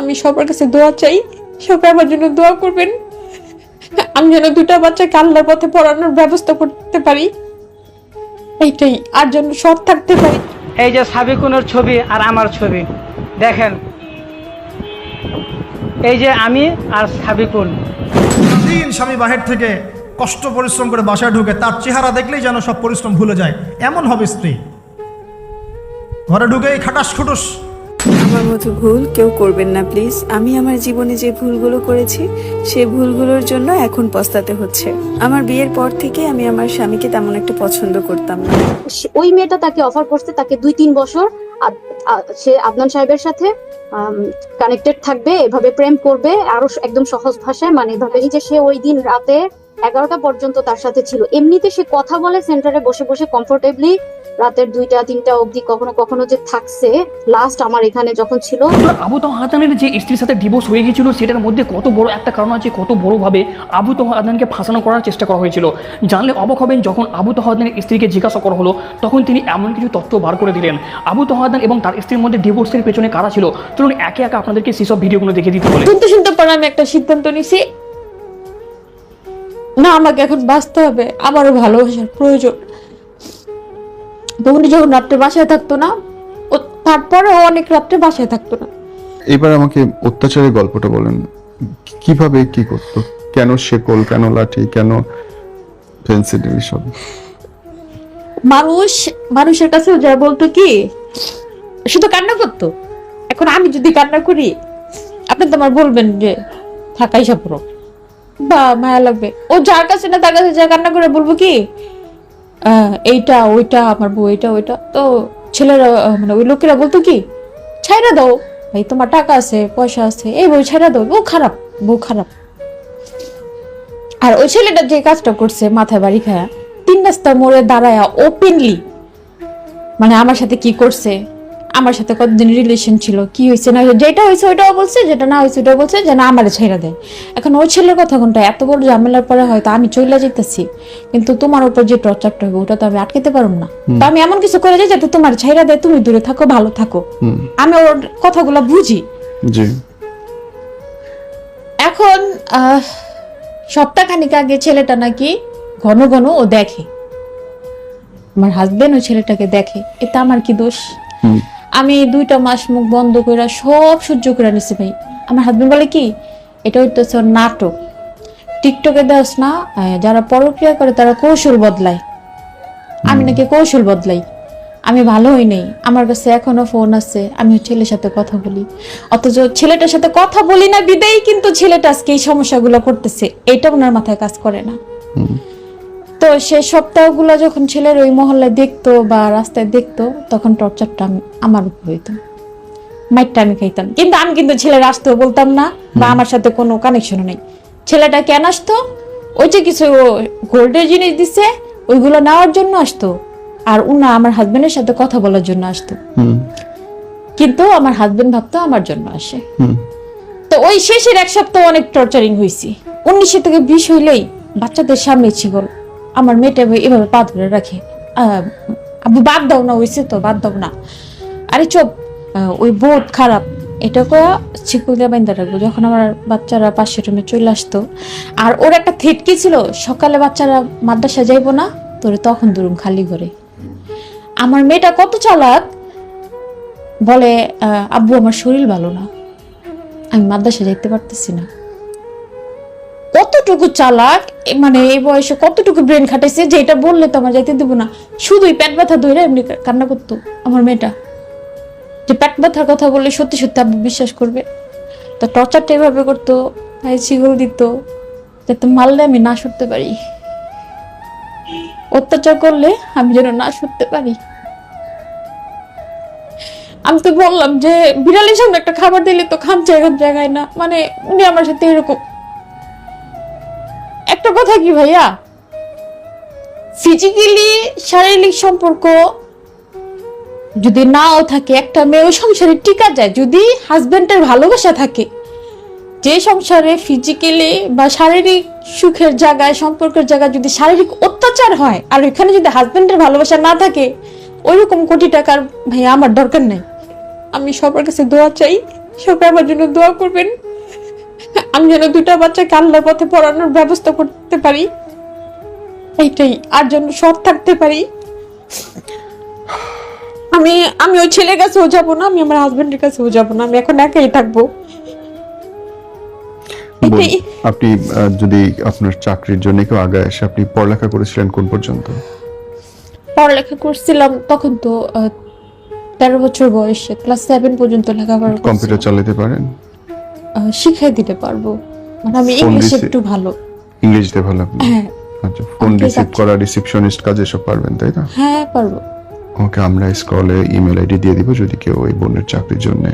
আমি সবার কাছে দোয়া চাই সবাই আমার জন্য দোয়া করবেন। আমি যেন দুটা বাচ্চাকে আল্লাহর পথে পড়ানোর ব্যবস্থা করতে পারি। এইটাই আর যেন সৎ থাকতে পারি। এই যে সাবিকুনের ছবি আর আমার ছবি দেখেন। এই যে আমি আর সাবিকুন। দিন স্বামী বাহির থেকে কষ্ট পরিশ্রম করে বাসায় ঢুকে তার চেহারা দেখলেই যেন সব পরিশ্রম ভুলে যায়। এমন হবে স্ত্রী। ঘরে ঢুকেই খাটাস খুটুস। আমার মতো ভুল কেউ করবেন না, প্লিজ। আমি আমার জীবনে যে ভুলগুলো করেছি সেই ভুলগুলোর জন্য এখন পস্তাতে হচ্ছে। আমার বিয়ের পর থেকে আমি আমার স্বামীকে তেমন একটা পছন্দ করতাম না। সে- ওই মেয়েটা তাকে অফার করছে, তাকে দুই তিন বছর সে আদনান সাহেবের সাথে কানেক্টেড থাকবে, এভাবে প্রেম করবে, আরও একদম সহজ ভাষায় মানে এভাবে যে সে ওই দিন রাতে এগারোটা পর্যন্ত তার সাথে ছিল। এমনিতে সে কথা বলে সেন্টারে বসে বসে কমফোর্টেবলি রাতের দুইটা তিনটা অবধি কখনো কখনো যে থাকছে লাস্ট আমার এখানে যখন ছিল। আবু তো হাতানের যে স্ত্রীর সাথে ডিভোর্স হয়ে গিয়েছিল সেটার মধ্যে কত বড় একটা কারণ আছে কত বড়ভাবে আবু তো হাতানকে ফাঁসানো করার চেষ্টা করা হয়েছিল। জানলে অবাক হবেন যখন আবু তো হাতানের স্ত্রীকে জিজ্ঞাসা করা হলো তখন তিনি এমন কিছু তথ্য বার করে দিলেন। আবু তো হাতান এবং তার স্ত্রীর মধ্যে ডিভোর্সের পেছনে কারা ছিল? চলুন একে একে আপনাদেরকে সেসব ভিডিওগুলো দেখে দিতে বলে। শুনতে শুনতে পরে আমি একটা সিদ্ধান্ত নিছি। না আমাকে এখন বাঁচতে হবে। আমারও ভালোবাসার প্রয়োজন। তো যখন রাত্রে বাসায় থাকতো না ও তারপরেও অনেক রাত্রে বাসায় থাকতো না। এবার আমাকে অত্যাচারের গল্পটা বলেন। কীভাবে কি করতো? কেন শেকল কেন লাঠি কেন পেন্সিল সব? মানুষ মানুষের কাছেও যা বলতো কি শুধু কান্না করতো। এখন আমি যদি কান্না করি আপনি তো আমার বলবেন যে থাকাই সাপুরো বা মায়া লাগবে। ও যার কাছে না তার কাছে যা কান্না করে বলব কি এইটা, ওইটা, আমার বউ এটা ওইটা। তো ছেলেরা মানে ওই লোকেরা বলতো কি ছাইরা দাও, ভাই, তোমার টাকা আছে, পয়সা আছে, এই বউ ছাইরা দাও, বউ খারাপ বউ খারাপ। আর ওই ছেলেটা যে কাজটা করছে মাথায় বাড়ি খায়া, তিন রাস্তার মোড়ে দাঁড়ায়া ওপেনলি মানে আমার সাথে কি করছে আমার সাথে কতদিন রিলেশন ছিল কি হয়েছে না যেটা হয়েছে ওইটাও বলছে যেটা না হয়েছে ওটাও বলছে যে না আমার ছেড়ে দেয়। এখন ওই ছেলের কথা কোনটা এত বড় ঝামেলার পরে হয়তো আমি চলে যেতেছি কিন্তু তোমার উপর যে টর্চারটা হবে ওটা তো আমি আটকাতে পারব না। তো আমি এমন কিছু করে যাই যাতে তোমার ছেড়ে দেয় তুমি দূরে থাকো ভালো থাকো। আমি ওর কথাগুলো বুঝি। এখন আহ, সপ্তাহখানিক আগে ছেলেটা নাকি ঘন ঘন ও দেখে। আমার হাজবেন্ড ওই ছেলেটাকে দেখে এটা আমার কি দোষ? হুম। আমি দুইটা মাস মুখ বন্ধ করে সব সহ্য করে নিছি ভাই। আমার হাজবেন্ড বলে কি এটা হইতেছে নাটক। টিকটকে দেখ না যারা পরক্রিয়া করে তারা কৌশল বদলায়। আমি নাকি কৌশল বদলাই। আমি ভালো হই নাই আমার কাছে এখনও ফোন আছে আমি ছেলের সাথে কথা বলি। অথচ ছেলেটার সাথে কথা বলি না বিদায় কিন্তু ছেলেটা আজকে এই সমস্যাগুলো করতেছে এটা ওনার মাথায় কাজ করে না। তো সে সপ্তাহগুলো যখন ছেলের ওই মহল্লায় দেখতো বা রাস্তায় দেখতো তখন টর্চারটা আমি- আমার উপর হইতো। মাইটটা আমি খাইতাম। কিন্তু আমি কিন্তু ছেলের আসতেও বলতাম না বা আমার সাথে কোনো কানেকশন নেই। ছেলেটা কেন আসতো? ওই যে কিছু গোল্ডের জিনিস দিছে ওইগুলো নেওয়ার জন্য আসতো। আর উনা আমার হাজবেন্ডের সাথে কথা বলার জন্য আসতো। হুম। কিন্তু আমার হাজবেন্ড ভাবতো আমার জন্য আসে। হুম। তো ওই শেষের এক সপ্তাহ অনেক টর্চারিং হয়েছি উনিশে থেকে বিশ হইলেই বাচ্চাদের সামনে ছিগল আমার মেয়েটা এভাবে- পা ধরে রাখে। আব্বু বাদ দাও না হয়েছে তো, বাদ দাও না। আরে চোপ ওই বোধ খারাপ। এটা করে ছিকুল দিয়ে বাইন্দা রাখব, যখন আমার বাচ্চারা পাশের রুমে চলে আসতো। আর ওর একটা থেটকি ছিল, সকালে বাচ্চারা মাদ্রাসা যাইবো না, তোরে তখন দুরুম খালি করে আমার মেয়েটা কত চালাক, বলে আব্বু, আমার শরীর ভালো না। আমি মাদ্রাসা যাইতে পারতেছি না। কতটুকু চালাক মানে এই বয়সে কতটুকু ব্রেন খাটাইছে যে এটা বললে তো আমার যাইতে দেবো না। শুধুই পেট ব্যথা ধরে এমনি কান্না করতো আমার মেয়েটা। যে পেট ব্যথার কথা বললে সত্যি সত্যি আব্বু বিশ্বাস করবে। তো টর্চারটা এভাবে করতো ভাই ছিগল দিত, যাতে মারলে আমি না সরতে পারি। অত্যাচার করলে আমি যেন না সরতে পারি। আমি তো বললাম যে, বিড়ালের সামনে একটা খাবার দিলে তো খাম জায়গার জায়গায় না। মানে উনি আমার সাথে এরকম একটা কথা কি ভাইয়া? ফিজিক্যালি শারীরিক সম্পর্ক যদি নাও থাকে, একটা মেয়ে ওই সংসারে টিকা যায়, যদি হাজবেন্ডের ভালোবাসা থাকে, যে সংসারে ফিজিক্যালি বা শারীরিক সুখের জায়গায়, সম্পর্কের জায়গায় যদি শারীরিক অত্যাচার হয়, আর ওইখানে যদি হাজবেন্ডের ভালোবাসা না থাকে, ওইরকম কোটি টাকার ভাইয়া আমার দরকার নেই। আমি সবার কাছে দোয়া চাই, সবাই আমার জন্য দোয়া করবেন। আমি যেন দুটা বাচ্চাকে আল্লাহর পথে পড়ানোর ব্যবস্থা করতে পারি। এইটাই আর যেন সৎ থাকতে পারি। আমি আমি ওই ছেলের কাছেও যাব না আমি আমার হাজবেন্ডের কাছেও যাব না আমি এখন একাই থাকব। আপনি যদি আপনার চাকরির জন্য কেউ আগে এসে আপনি পড়ালেখা করেছিলেন কোন পর্যন্ত? পড়ালেখা করছিলাম তখন তো তেরো বছর বয়সে ক্লাস সেভেন পর্যন্ত লেখাপড়া কম্পিউটার চালাতে পারেন? শিখাই দিতে পারব। মানে আমি ইংলিশে একটু ভালো। ইংরেজিতে ভালো আপনি? হ্যাঁ। আচ্ছা ফোন রিসিভ করা রিসেপশনিস্ট কাজ এসব পারবেন তাই না হ্যাঁ পারব। ওকে আমরা স্কলে ইমেল আইডি দিয়ে দিব যদি কেউ ওই বোনের চাকরির জন্য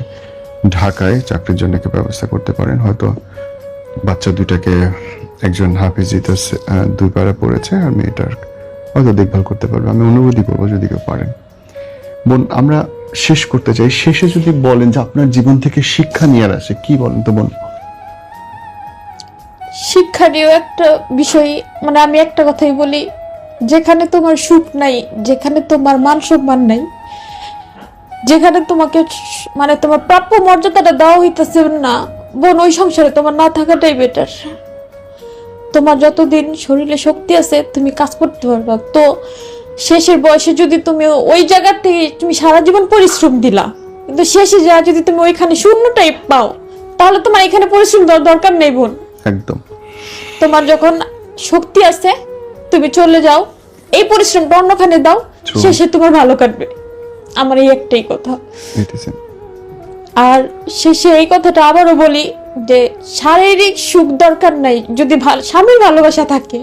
ঢাকায় চাকরির জন্য কেউ ব্যবস্থা করতে পারেন। হয়তো বাচ্চা দুইটাকে একজন হাফিজিতে দুই পাড়া পড়েছে আর মেয়েটার হয়তো দেখভাল করতে পারবে। আমি অনুরোধই করব যদি কেউ পারেন। বোন আমরা শেষ করতে চাই। শেষে যদি বলেন যে আপনার জীবন থেকে শিক্ষা নিয়ে আসে কি বলেন তো বোন শিক্ষণীয় একটা বিষয় মানে আমি একটা কথাই বলি, যেখানে তোমার সুখ নাই, যেখানে তোমার মান সম্মান নাই, যেখানে তোমাকে মানে তোমার প্রাপ্য মর্যাদাটা দেওয়া হইতেছে না, বোন, ওই সংসারে তোমার না থাকাটাই বেটার তোমার যতদিন শরীরে শক্তি আছে, তুমি কাজ করতে পারবা। তো শেষের বয়সে যদি তুমি ওই জায়গাতে তুমি সারা জীবন পরিশ্রম দিলা কিন্তু শেষে যা যদি তুমি ওইখানে শূন্যটাই পাও তাহলে তোমার এখানে পরিশ্রম দেওয়ার দরকার নেই বোন। একদম। তোমার যখন শক্তি আছে তুমি চলে যাও এই পরিশ্রমটা অন্যখানে দাও শেষে তোমার ভালো কাটবে। আমার এই একটাই কথা। আর শেষে এই কথাটা আবারও বলি যে শারীরিক সুখ দরকার নাই যদি ভাল- স্বামীর ভালোবাসা থাকে।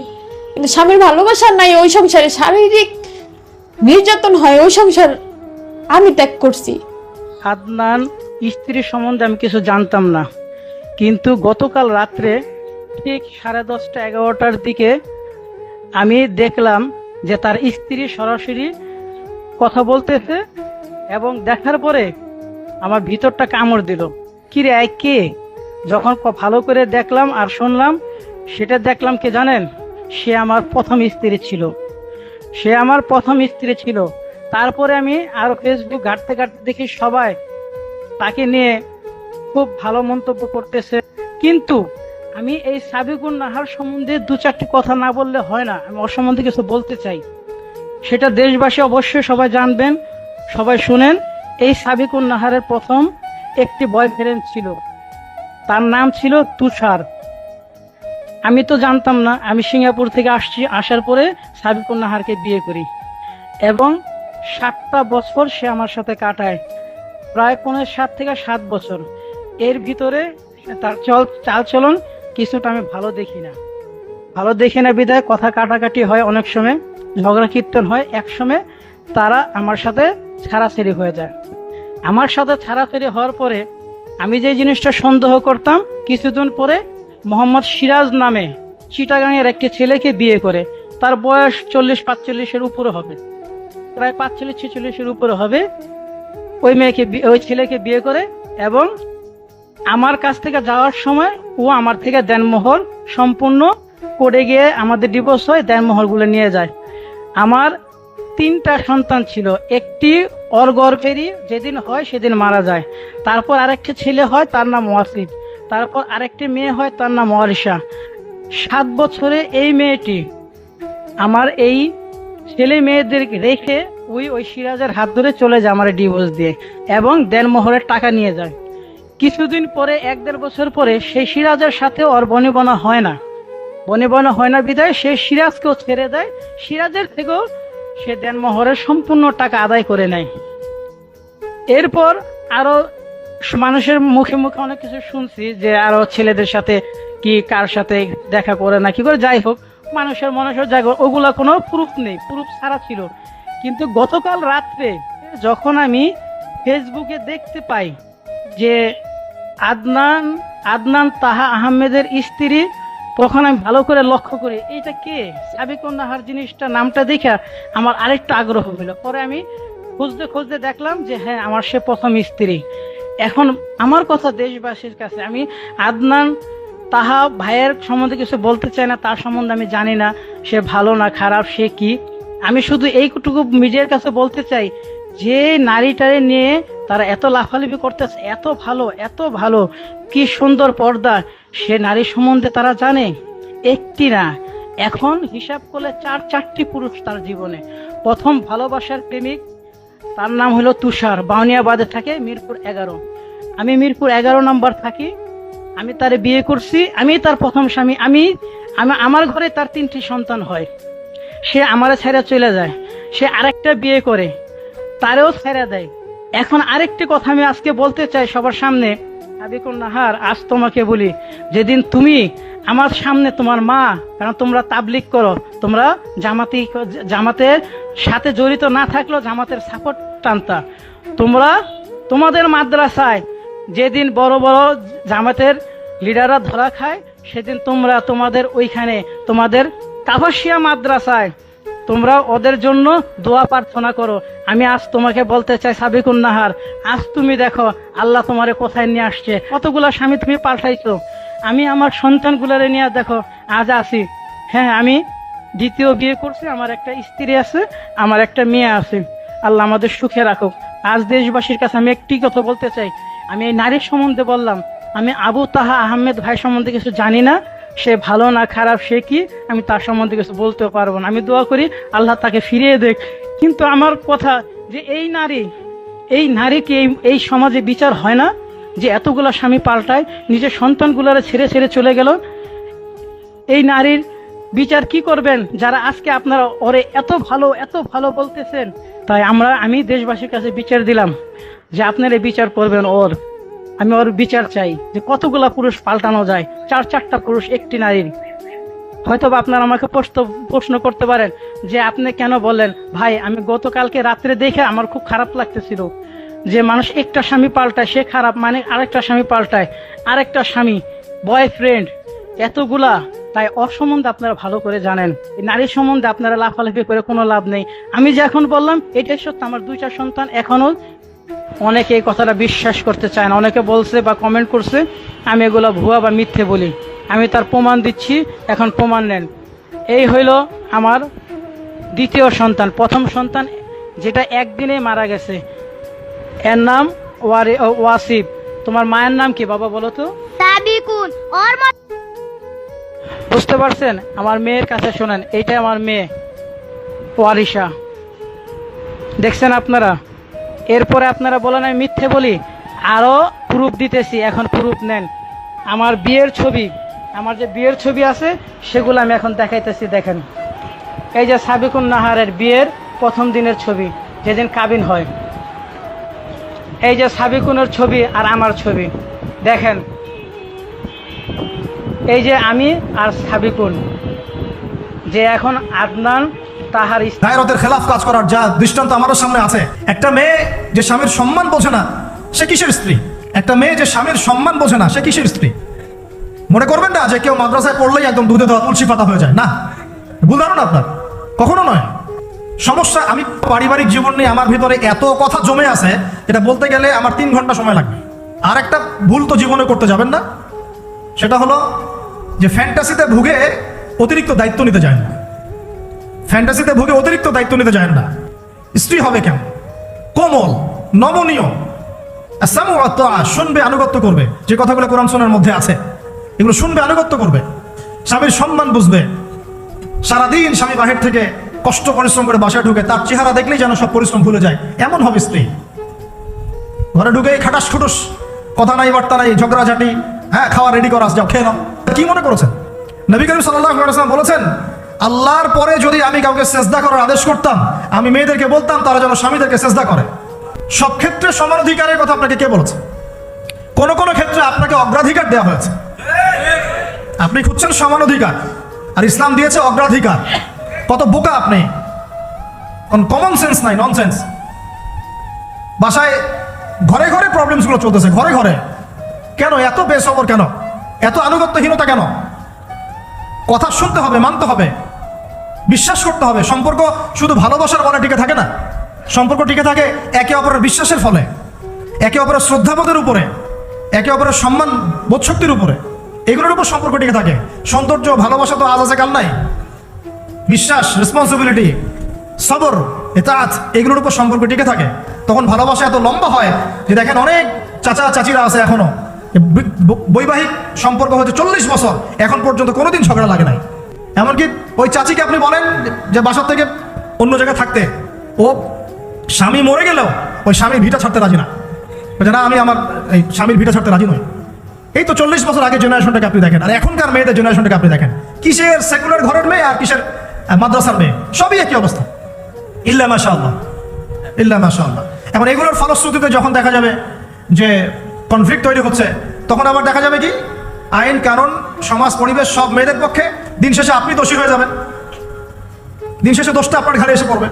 কিন্তু স্বামীর ভালোবাসা নাই ওই সংসারে শারীরিক নির্যাতন হয়, ওই সংসার আমি ত্যাগ করছি। আদনান স্ত্রীর সম্বন্ধে আমি কিছু জানতাম না। কিন্তু গতকাল রাত্রে ঠিক সাড়ে দশটা এগারোটার দিকে আমি দেখলাম যে তার স্ত্রী সরাসরি কথা বলতেছে এবং দেখার পরে আমার ভিতরটা কামড় দিল। কিরে আই কে? যখন ভালো করে দেখলাম আর শুনলাম, সেটা দেখলাম কে জানেন? সে আমার প্রথম স্ত্রী ছিল। সে আমার প্রথম স্ত্রী ছিল। তারপরে আমি আরও ফেসবুক ঘাটতে ঘাটতে দেখি সবাই তাকে নিয়ে খুব ভালো মন্তব্য করতেছে। কিন্তু আমি এই সাবিকুন নাহার সম্বন্ধে দু চারটি কথা না বললে হয় না, আমি ওর সম্বন্ধে কিছু বলতে চাই। সেটা দেশবাসী অবশ্যই সবাই জানবেন, সবাই শুনেন। এই সাবিকুন নাহারের প্রথম একটি বয়ফ্রেন্ড ছিল। তার নাম ছিল তুষার। আমি তো জানতাম না, আমি সিঙ্গাপুর থেকে আসছি, আসার পরে সাবিকুন নাহারকে বিয়ে করি। এবং সাতটা বছর সে আমার সাথে কাটায়, প্রায় পনেরো সাত থেকে সাত বছর। এর ভিতরে তার চল চাল চলন কিছুটা আমি ভালো দেখি না। ভালো দেখি না বিদায়, কথা কাটাকাটি হয় অনেক সময়, ঝগড়া কীর্তন হয় এক সময়, তারা আমার সাথে ছাড়াছাড়ি হয়ে যায়। আমার সাথে ছাড়াছাড়ি হওয়ার পরে আমি যে জিনিসটা সন্দেহ করতাম, কিছুদিন পরে মোহাম্মদ সিরাজ নামে চিটাগাংয়ের একটি ছেলেকে বিয়ে করে। তার বয়স চল্লিশ পাঁচচল্লিশের উপরে হবে। প্রায় পাঁচচল্লিশ ছেচল্লিশের উপরে হবে। ওই মেয়েকে ওই ছেলেকে বিয়ে করে এবং আমার কাছ থেকে যাওয়ার সময় ও আমার থেকে দেনমোহর সম্পূর্ণ করে গিয়ে আমাদের ডিভোর্স হয় দেনমোহরগুলো নিয়ে যায়। আমার তিনটা সন্তান ছিল। একটি গর্ভেরই যেদিন হয় সেদিন মারা যায়। তারপর আরেকটি ছেলে হয়, তার নাম ওয়াসিফ তারপর আরেকটি মেয়ে হয়, তার নাম ওয়ারিশা। সাত বছরে এই মেয়েটি আমার এই ছেলে মেয়েদেরকে রেখে ওই ওই সিরাজের হাত ধরে চলে যায় আমার ডিভোর্স দিয়ে এবং দেনমোহরের টাকা নিয়ে যায়। কিছুদিন পরে, এক দেড় বছর পরে সেই সিরাজের সাথে ওর বনিবনা হয় না। বনিবনা হয় না বিদায় সে সিরাজকেও ছেড়ে দেয়। সিরাজের থেকেও সে দেনমোহরের সম্পূর্ণ টাকা আদায় করে নেয়। এরপর আরও মানুষের মুখে মুখে অনেক কিছু শুনছি যে আরও ছেলেদের সাথে কি কার সাথে দেখা করে না কি করে, যাই হোক, মানুষের মানুষের জায়গা ওগুলো কোনো প্রুফ নেই প্রুফ ছাড়া ছিল। কিন্তু গতকাল রাত্রে যখন আমি ফেসবুকে দেখতে পাই যে আদনান আদনান তাহা আহমেদের স্ত্রী, তখন আমি ভালো করে লক্ষ্য করি, এইটা কে? সাবিকুন নাহার জিনিসটা, নামটা দেখে আমার আরেকটা আগ্রহ হলো। পরে আমি খুঁজতে খুঁজতে দেখলাম যে হ্যাঁ আমার সে প্রথম স্ত্রী। এখন আমার কথা দেশবাসীর কাছে, আমি আদনান তাহা ভাইয়ের সম্বন্ধে কিছু বলতে চাই না, তার সম্বন্ধে আমি জানি না, সে ভালো না, খারাপ, সে কি? আমি শুধু এইটুকু মিডিয়ার কাছে বলতে চাই, যে নারীটারে নিয়ে তারা এত লাফালাফি করতেছে, এত ভালো এত ভালো, কি সুন্দর পর্দা, সে নারী সম্বন্ধে তারা জানে? একটি না। এখন হিসাব করলে চার, চারটি পুরুষ তার জীবনে। প্রথম ভালোবাসার প্রেমিক তার নাম হলো তুষার, বাউনিয়াবাদে থাকে, মিরপুর এগারো। আমি মিরপুর এগারো নম্বর থাকি, আমি তারে বিয়ে করছি, আমি তার প্রথম স্বামী, আমি, আমি- আমার ঘরে তার তিনটি সন্তান হয়। সে আমার ছেড়ে চলে যায়, সে আরেকটা বিয়ে করে, তারেও ছেড়ে দেয়। এখন আরেকটি কথা আমি আজকে বলতে চাই সবার সামনে। সাবিকুল নাহার, আজ তোমাকে বলি, যেদিন তুমি আমার সামনে তোমার মা, কারণ তোমরা তাবলিক করো। তোমরা জামাতি জামাতের সাথে জড়িত না থাকলেও জামাতের সাপোর্ট টানতা। তোমরা তোমাদের মাদ্রাসায় যেদিন বড় বড় জামাতের লিডাররা ধরা খায়, সেদিন তোমরা তোমাদের ওইখানে, তোমাদের কাভাসিয়া মাদ্রাসায় তোমরা ওদের জন্য দোয়া প্রার্থনা করো। আমি আজ তোমাকে বলতে চাই সাবিকুন নাহার আজ তুমি দেখো, আল্লাহ তোমারে কোথায় নিয়ে আসছে। কতগুলা স্বামী তুমি পাল্টাইছো। আমি আমার সন্তানগুলারে নিয়ে দেখো, আজ আছি। হ্যাঁ আমি দ্বিতীয় বিয়ে করছি, আমার একটা স্ত্রী আছে, আমার একটা মেয়ে আছে। আল্লাহ আমাদের সুখে রাখুক। আজ দেশবাসীর কাছে আমি একটি কথা বলতে চাই। আমি এই নারীর সম্বন্ধে বললাম, আমি আবু তাহা আহমেদ ভাই সম্বন্ধে কিছু জানি না, সে ভালো না খারাপ, সে কি? আমি তার সম্বন্ধে কিছু বলতেও পারব না। আমি দোয়া করি, আল্লাহ তাকে ফিরিয়ে দেখ। কিন্তু আমার কথা যে এই নারী, এই নারীকে এই সমাজে বিচার হয় না যে এতগুলা স্বামী পাল্টায়, নিজের সন্তানগুলারে ছেড়ে ছেড়ে চলে গেল। এই নারীর বিচার কি করবেন? যারা আজকে আপনারা ওরে এত ভালো এত ভালো বলতেছেন, তাই আমরা, আমি দেশবাসীর কাছে বিচার দিলাম যে আপনারা বিচার করবেন ওর। আমি ওর বিচার চাই যে কতগুলা পুরুষ পাল্টানো যায়, চার চারটা পুরুষ একটি নারীর। হয়তো বা আপনারা আমাকে প্রশ্ন প্রশ্ন করতে পারেন যে আপনি কেন বললেন ভাই, আমি গতকালকে রাত্রে দেখে আমার খুব খারাপ লাগতেছিল। যে মানুষ একটা স্বামী পাল্টায়, সে খারাপ মানে আরেকটা স্বামী পাল্টায়, আরেকটা স্বামী বয়ফ্রেন্ড এতগুলা। তাই অসম্বন্ধে আপনারা ভালো করে জানেন। নারীর সম্বন্ধে আপনারা লাফালাফি করে কোনো লাভ নেই। আমি যে এখন বললাম, এটাই সত্য, আমার দুইটা সন্তান এখনও অনেকে এই কথাটা বিশ্বাস করতে চায় না। অনেকে বলছে বা কমেন্ট করছে, আমি এগুলো ভুয়া বা মিথ্যে বলি। আমি তার প্রমাণ দিচ্ছি, এখন প্রমাণ নেন। এই হইল আমার দ্বিতীয় সন্তান। প্রথম সন্তান যেটা একদিনে মারা গেছে। এর নাম ওয়াসিফ। তোমার মায়ের নাম কি বাবা বলো তো? সাবিকুন ওর বুঝতে পারছেন? আমার মেয়ের কাছে শোনেন এইটা আমার মেয়ে ওয়ারিশা। দেখছেন আপনারা? এরপরে আপনারা বলেন আমি মিথ্যে বলি। আরও প্রুফ দিতেছি এখন প্রুফ নেন। আমার বিয়ের ছবি আমার যে বিয়ের ছবি আছে সেগুলো আমি এখন দেখাইতেছি দেখেন। এই যে সাবিকুন নাহারের বিয়ের প্রথম দিনের ছবি যেদিন কাবিন হয়। এই যে সাবিকুনের ছবি আর আমার ছবি। দেখেন। এই যে আমি আর সাবিকুন, যে এখন আদনান তাহার গায়রতের খেলাফ কাজ করার যা দৃষ্টান্ত আমাদের সামনে আছে। একটা মেয়ে যে স্বামীর সম্মান বোঝে না, সে কিসের স্ত্রী? একটা মেয়ে যে স্বামীর সম্মান বোঝে না, সে কিসের স্ত্রী? মনে করবেন না যে কেউ মাদ্রাসায় পড়লেই একদম দুধে দেওয়া তুলসী পাতা হয়ে যায়। না, ভুল ধারণা আপনার। কখনো নয়। সমস্যা, আমি পারিবারিক জীবন নিয়ে আমার ভিতরে এত কথা জমে আছে, এটা বলতে গেলে আমার তিন ঘণ্টা সময় লাগবে। আর একটা ভুল তো জীবনে করতে যাবেন না। সেটা হলো যে ফ্যান্টাসিতে ভুগে অতিরিক্ত দায়িত্ব নিতে যায় না। ফ্যান্টাসিতে ভুগে অতিরিক্ত দায়িত্ব নিতে যায় না। স্ত্রী হবে কেন কোমল, নমনীয়। শুনবে, আনুগত্য করবে। যে কথাগুলো কোরআন সোনার মধ্যে আছে, এগুলো শুনবে, আনুগত্য করবে। স্বামীর সম্মান বুঝবে। সারাদিন স্বামী বাহির থেকে কষ্ট, পরিশ্রম করে বাসায় ঢুকে তার চেহারা দেখলেই যেন সব পরিশ্রম ভুলে যায়। এমন হবে স্ত্রী। ঘরে ঢুকে খাটাস খুটুস, কথা নাই, বার্তা নাই ঝগড়াঝাটি হ্যাঁ খাওয়া রেডি করা যাও, খেয়ে নাও। কি মনে করেছেন? নবী করিম সাল্লাম বলেছেন, আল্লাহর পরে যদি আমি কাউকে সেজদা করার আদেশ করতাম, আমি মেয়েদেরকে বলতাম, তারা যেন স্বামীদেরকে সেজদা করে। সব ক্ষেত্রে সমান অধিকারের কথা আপনাকে কে বলেছে? কোন কোন ক্ষেত্রে আপনাকে অগ্রাধিকার দেওয়া হয়েছে। আপনি খুঁজছেন সমান অধিকার আর ইসলাম দিয়েছে অগ্রাধিকার। কত বোকা আপনি? কমন সেন্স নাই ননসেন্স বাসায় ঘরে ঘরে প্রবলেমসগুলো চলতেছে, ঘরে ঘরে। কেন? এত বেসবর কেন? এত আনুগত্যহীনতা কেন? কথা শুনতে হবে, মানতে হবে। বিশ্বাস করতে হবে। সম্পর্ক শুধু ভালোবাসার বলে টিকে থাকে না। সম্পর্ক টিকে থাকে একে অপরের বিশ্বাসের ফলে। একে অপরের শ্রদ্ধাবোধের উপরে। একে অপরের সম্মান বোধশক্তির উপরে। এগুলোর উপর সম্পর্ক টিকে থাকে। সৌন্দর্য, ভালোবাসা তো আজ আছে, কাল নাই। বিশ্বাস রেসপন্সিবিলিটি সবর, এতাত, এগুলোর উপর সম্পর্ক টিকে থাকে। তখন ভালোবাসা এত লম্বা হয় যে দেখেন অনেক চাচা, চাচিরা আছে এখনও। বৈ- বৈ- বৈবাহিক সম্পর্ক হচ্ছে চল্লিশ বছর। এখন পর্যন্ত কোনোদিন ঝগড়া লাগে নাই। এমনকি ওই চাচিকে আপনি বলেন যে বাসার থেকে অন্য জায়গায় থাকতে। ও স্বামী মরে গেলেও ওই স্বামীর ভিটা ছাড়তে রাজি না। বলছে, না, আমি আমার, এই স্বামীর ভিটা ছাড়তে রাজি নই। এই তো চল্লিশ বছর আগে জেনারেশনটাকে আপনি দেখেন। আর এখনকার মেয়েদের জেনারেশনটাকে আপনি দেখেন। কিসের সেকুলার ঘরের মেয়ে আর কিসের মাদ্রাসার মেয়ে। সবই একই অবস্থা। ইল্লা মাশা আল্লাহ ইল্লা মাশা আল্লাহ এখন এগুলোর ফলশ্রুতিতে যখন দেখা যাবে যে কনফ্লিক্ট তৈরি হচ্ছে, তখন আবার দেখা যাবে কি? আইন কারণ সমাজ, পরিবেশ, সব মেয়েদের পক্ষে দিন শেষে আপনি দোষী হয়ে যাবেন। দিন শেষে দোষটা আপনার ঘাড়ে এসে পড়বে।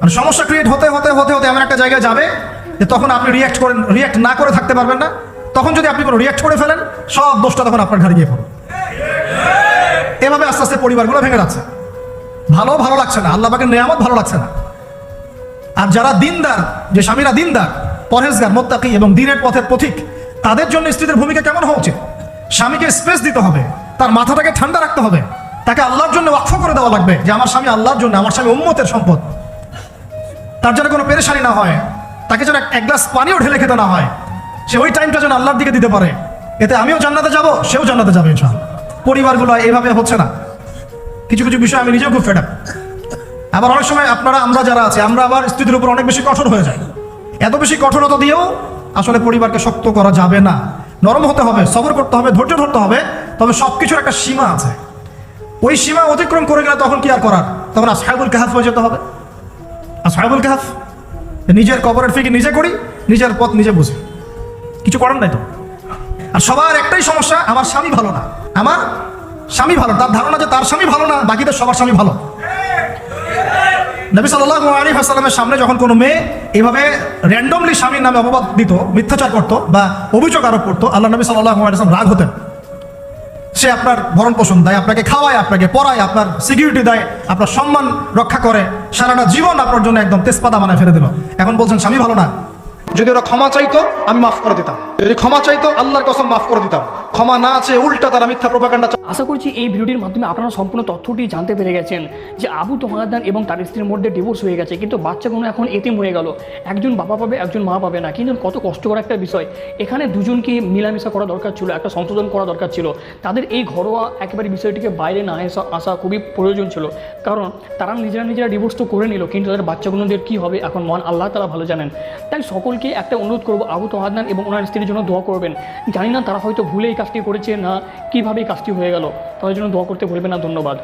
মানে সমস্যা ক্রিয়েট হতে হতে হতে হতে এমন একটা জায়গায় যাবে যে তখন আপনি রিয়াক্ট করেন রিয়াক্ট না করে থাকতে পারবেন না। তখন যদি আপনি কোনো রিয়াক্ট করে ফেলেন, সব দোষটা তখন আপনার ঘাড়ে গিয়ে পড়বে। এভাবে আস্তে আস্তে পরিবারগুলো ভেঙে যাচ্ছে। ভালো ভালো লাগছে না। আল্লাহ পাকের নেয়ামত ভালো লাগছে না। আর যারা দিনদার, যে স্বামীরা দিনদার, পরহেজগার, মোত্তাকি এবং দিনের পথের পথিক, তাদের জন্য স্ত্রীদের ভূমিকা কেমন হওয়া উচিত? স্বামীকে স্পেস দিতে হবে। তার মাথাটাকে ঠান্ডা রাখতে হবে। তাকে আল্লাহর জন্য ওয়াকফ করে দেওয়া লাগবে যে, আমার স্বামী আল্লাহর জন্য, আমার স্বামী উম্মতের সম্পদ। তার যেন কোনো পেরেশানি না হয়। তাকে যেন এক- এক গ্লাস পানিও ঢেলে খেতে না হয়। সে ওই টাইমটা যেন আল্লাহর দিকে দিতে পারে। এতে আমিও জান্নাতে যাব, সেও জান্নাতে যাবে, ইনশাআল্লাহ। পরিবারগুলো এইভাবে হচ্ছে না। কিছু কিছু বিষয় আমি নিজেও খুব ফেড আবার অনেক সময় আপনারা, আমরা যারা আছে, আমরা আবার স্ত্রীদের উপর অনেক বেশি কঠোর হয়ে যাই। এত বেশি কঠোরতা দিয়েও আসলে পরিবারকে শক্ত করা যাবে না। নরম হতে হবে, সবর করতে হবে, ধৈর্য ধরতে হবে, তবে সব কিছুর একটা সীমা আছে। ওই সীমা অতিক্রম করে গেলে তখন কি আর করার? তখন আসহাবুল কাহাফ হয়ে যেতে হবে। আসহাবুল কাহাফ, নিজের কবরের ফিকে নিজে করি, নিজের পথ নিজে বুঝি। কিছু করার নাই তো? আর সবার একটাই সমস্যা, আমার স্বামী ভালো না। আমার স্বামী ভালো তার ধারণা যে তার স্বামী ভালো না, বাকিদের সবার স্বামী ভালো। নবী সাল্লাহ আলী হাসালামের সামনে যখন কোনো মেয়ে এভাবে র্যান্ডমলি স্বামীর নামে অপবাদ দিত, মিথ্যাচার করতো বা অভিযোগ আরোপ করতো, আল্লাহ নবী সাল্লাহ রাগ হতেন। সে আপনার ভরণ পোষণ দেয়, আপনাকে খাওয়ায়, আপনাকে পড়ায় আপনার সিকিউরিটি দেয়, আপনার সম্মান রক্ষা করে, সারাটা জীবন আপনার জন্য একদম তেজপাতা বানায় ফেলে দিল। এখন বলছেন, স্বামী ভালো না। যদি ওরা ক্ষমা চাইতো, আমি মাফ করে দিতাম। যদি ক্ষমা চাইতো, আল্লাহর কসম মাফ করে দিতাম। ক্ষমা না আছে উল্টা তারা মিথ্যা প্রপাকাণ্ডা আশা করছি এই ভিডিওটির মাধ্যমে আপনারা সম্পূর্ণ তথ্যটি জানতে পেরে গেছেন যে আবু তোহাদান এবং তার স্ত্রীর মধ্যে ডিভোর্স হয়ে গেছে, কিন্তু বাচ্চাগুলো এখন এতিম হয়ে গেল। একজন বাবা পাবে, একজন মা পাবে না। কিন্তু কত কষ্টকর একটা বিষয়। এখানে দুজনকে মিলামিশা করা দরকার ছিল, একটা সংশোধন করা দরকার ছিল। তাদের এই ঘরোয়া একেবারে বিষয়টিকে বাইরে না আসা আসা খুবই প্রয়োজন ছিল। কারণ তারা নিজেরা নিজেরা ডিভোর্স তো করে নিল, কিন্তু তাদের বাচ্চাগুলোদের কী হবে? এখন মন আল্লাহ তারা ভালো জানেন। তাই সকলকে একটা অনুরোধ করব, আবু তোহাদান এবং ওনার স্ত্রীর জন্য দোয়া করবেন। জানি না তারা হয়তো ভুলে এই কাজটি করেছে না কীভাবে কাজটি হয়ে গেল তাদের জন্য দোয়া করতে ভুলবেন না ধন্যবাদ।